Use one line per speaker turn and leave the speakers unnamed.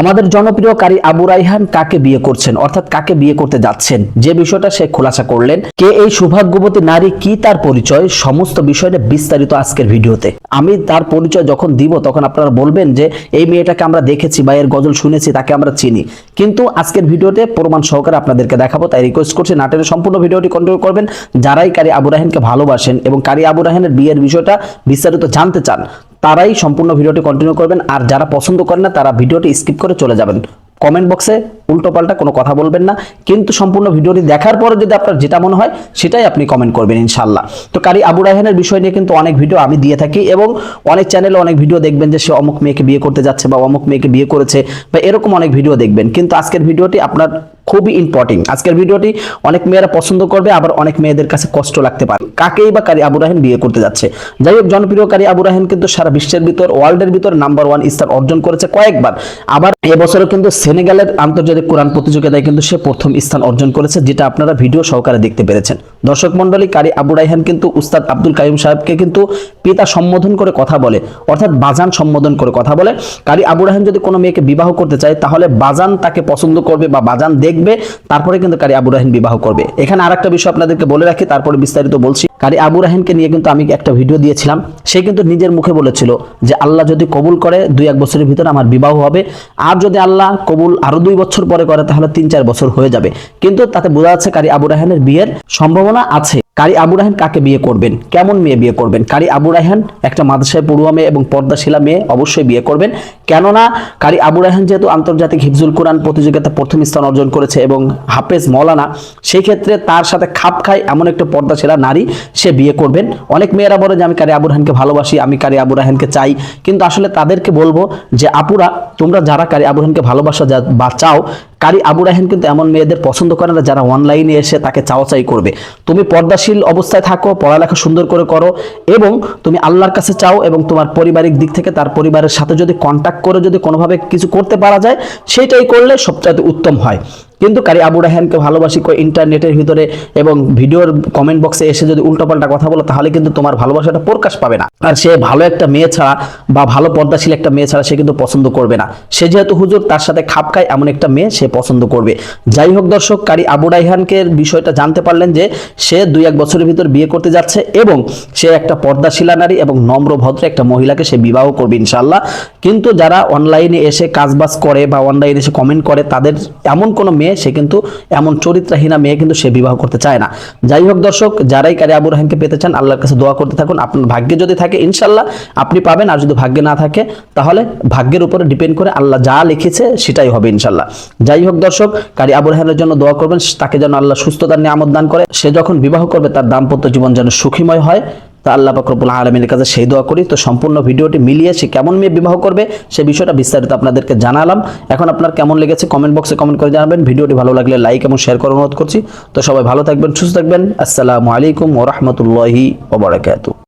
আমাদের জনপ্রিয় কারি আবু রাইহান কাকে বিয়ে করছেন? অর্থাৎ কাকে বিয়ে করতে যাচ্ছেন? যে বিষয়টা সে খোলাসা করলেন। কে এই সৌভাগ্যবতী নারী, কি তার পরিচয়? সমস্ত বিষয়টা বিস্তারিত আজকের ভিডিওতে। আমি তার পরিচয় যখন দিব, তখন আপনারা বলবেন যে, এই মেয়েটাকে আমরা দেখেছি বা এর গজল শুনেছি, তাকে আমরা চিনি। কিন্তু আজকের ভিডিওতে প্রমাণ সহকারে আপনাদেরকে দেখাবো, তাই রিকোয়েস্ট করছি নাটের সম্পূর্ণ ভিডিওটি কন্ট্রোল করবেন। যারাই কারি আবু রাহিনকে ভালোবাসেন এবং কারি আবু রাহিনের বিয়ের বিষয়টা বিস্তারিত জানতে চান, তারাই সম্পূর্ণ ভিডিওটি কন্টিনিউ করবেন। আর যারা পছন্দ করেন না, তারা ভিডিওটি স্কিপ করে চলে যাবেন। কমেন্ট বক্সে উল্টোপাল্টা কোনো কথা বলবেন না। কিন্তু সম্পূর্ণ ভিডিওটি দেখার পরে যদি আপনার যেটা মনে হয়, সেটাই আপনি কমেন্ট করবেন ইনশাল্লাহ। তো কারি আবু রায়হানের বিষয় নিয়ে কিন্তু অনেক ভিডিও আমি দিয়ে থাকি এবং অনেক চ্যানেলে অনেক ভিডিও দেখবেন যে সে অমুক মেয়েকে বিয়ে করতে যাচ্ছে বা অমুক মেয়েকে বিয়ে করেছে বা এরকম অনেক ভিডিও দেখবেন। কিন্তু আজকের ভিডিওটি আপনার খুবই ইম্পর্টেন্ট আজকের ভিডিওটি অনেক মেয়েরা পছন্দ করবে, আবার অনেক মেয়েদের কাছে কষ্ট লাগতে পারে। কাকেই বা কারি আবু রাহেন বিয়ে করতে যাচ্ছে? যাই হোক, জনপ্রিয় কারি আবু রাহেন কিন্তু সারা বিশ্বের ভিতর ওয়ার্ল্ডের ভিতর নাম্বার ওয়ান স্থান অর্জন করেছে কয়েকবার। আবার এবছরও কিন্তু সেনেগালের আন্তর্জাতিক কোরআন প্রতিযোগিতায় কিন্তু সে প্রথম স্থান অর্জন করেছে, যেটা আপনারা ভিডিও সহকারে দেখতে পেরেছেন। দর্শক মন্ডলী কারি আবু রাইহান কিন্তু উস্তাদ আব্দুল কাইম সাহেবকে কিন্তু পিতা সম্বোধন করে কথা বলে, অর্থাৎ বাজান সম্বোধন করে কথা বলে। কারি আবু রাহান যদি কোনো মেয়েকে বিবাহ করতে চায়, তাহলে বাজান তাকে পছন্দ করবে বা বাজান দেখবে, তারপরে কিন্তু কারি আবু রাহিন বিবাহ করবে। এখানে আরেকটা বিষয় আপনাদেরকে বলে রাখি, তারপরে বিস্তারিত বলছি। কারি আবু রাহিনকে নিয়ে কিন্তু আমি একটা ভিডিও দিয়েছিলাম, সে কিন্তু নিজের মুখে বলেছিল যে, আল্লাহ যদি কবুল করে, দুই এক বছরের ভিতরে আমার বিবাহ হবে। আর যদি আল্লাহ কবুল আরও দুই বছর পরে করে, তাহলে তিন চার বছর হয়ে যাবে। কিন্তু তাতে বোঝা যাচ্ছে কারি আবু রাহানের বিয়ের সম্ভাবনা আছে। কারি আবু রাহান কাকে বিয়ে করবেন? কেমন মেয়ে বিয়ে করবেন? কারি আবু রাহান একটা মাদ্রাসায় পড়ুয়া মেয়ে এবং পর্দাশীলা মেয়ে অবশ্যই বিয়ে করবেন। কেননা কারি আবু রাহান যেহেতু আন্তর্জাতিক হিফজুল কোরআন প্রতিযোগিতা প্রথম স্থান অর্জন করেছে এবং হাফেজ মৌলানা, সেই ক্ষেত্রে তার সাথে খাপ খায় এমন একটা পর্দাশীলা নারী সে বিয়ে করবেন। অনেক মেয়েরা বলে যে, আমি কারি আবু রাহানকে ভালোবাসি, আমি কারি আবু রাহানকে চাই। কিন্তু আসলে তাদেরকে বলব যে, আপুরা, তোমরা যারা কারি আবু রাহানকে ভালোবাসা বা চাও কারি আবু রাহেন কিন্তু এমন মেয়েদের পছন্দ করে না যারা অনলাইনে এসে তাকে চাওয়াচাই করবে। তুমি পর্দাশীল অবস্থায় থাকো, পড়ালেখা সুন্দর করে করো এবং তুমি আল্লাহর কাছে চাও এবং তোমার পারিবারিক দিক থেকে তার পরিবারের সাথে যদি কন্ট্যাক্ট করে যদি কোনোভাবে কিছু করতে পারা যায়, সেটাই করলে সবচাইতে উত্তম হয়। কিন্তু কারি আবু রাহানকে ভালোবাসি কই ইন্টারনেটের ভিতরে এবং ভিডিওর কমেন্ট বক্সে এসে যদি উল্টোপাল্টা কথা বলো, তাহলে কিন্তু তোমার ভালোবাসাটা প্রকাশ পাবে না। আর সে ভালো একটা মেয়ে ছাড়া বা ভালো পর্দাশীল একটা মেয়ে ছাড়া সে কিন্তু পছন্দ করবে না। সে যেহেতু হুজুর, তার সাথে খাপ খায় এমন একটা মেয়ে সে পছন্দ করবে। যাই হোক দর্শক, কারি আবু রাইহানকে বিষয়টা জানতে পারলেন যে সে দুই এক বছরের ভিতর বিয়ে করতে যাচ্ছে এবং সে একটা পর্দাশীলা নারী এবং নম্র ভদ্র একটা মহিলাকে সে বিবাহ করবে ইনশাল্লাহ কিন্তু যারা অনলাইনে এসে কাজবাজ করে বা অনলাইনে এসে কমেন্ট করে, তাদের এমন কোনো মেয়ে সে কিন্তু এমন চরিত্রহীনা মেয়ে কিন্তু সে বিবাহ করতে চায় না। যাই হোক দর্শক, যারাই কারি আবু রাহানকে পেতে চান, আল্লাহর কাছে দোয়া করতে থাকুন। আপনার ভাগ্যে যদি থাকে ইনশাল্লাহ আপনি পাবেন। আর যদি ভাগ্যে না থাকে, তাহলে ভাগ্যের উপরে ডিপেন্ড করে আল্লাহ যা লিখেছে সেটাই হবে ইনশাল্লাহ যাই হোক দর্শক, কারি আবু রাহানের জন্য দোয়া করবেন, তাকে যেন আল্লাহ সুস্থতার নিয়ামত দান করে। সে যখন বিবাহ করবে, তার দাম্পত্য জীবন যেন সুখীময় হয়। তা আল্লাহ পাকরবুল আলমীর কাছে সেই দোয়া করি। তো সম্পূর্ণ ভিডিওটি মিলিয়ে সে কেমন মেয়ে বিবাহ করবে, সে বিষয়টা বিস্তারিত আপনাদেরকে জানালাম। এখন আপনার কেমন লেগেছে কমেন্ট বক্সে কমেন্ট করে জানাবেন। ভিডিওটি ভালো লাগলে লাইক এবং শেয়ার করার অনুরোধ করছি। তো সবাই ভালো থাকবেন, সুস্থ থাকবেন। আসসালামু আলাইকুম ওরহমতুল্লাহি ওবরাকাতু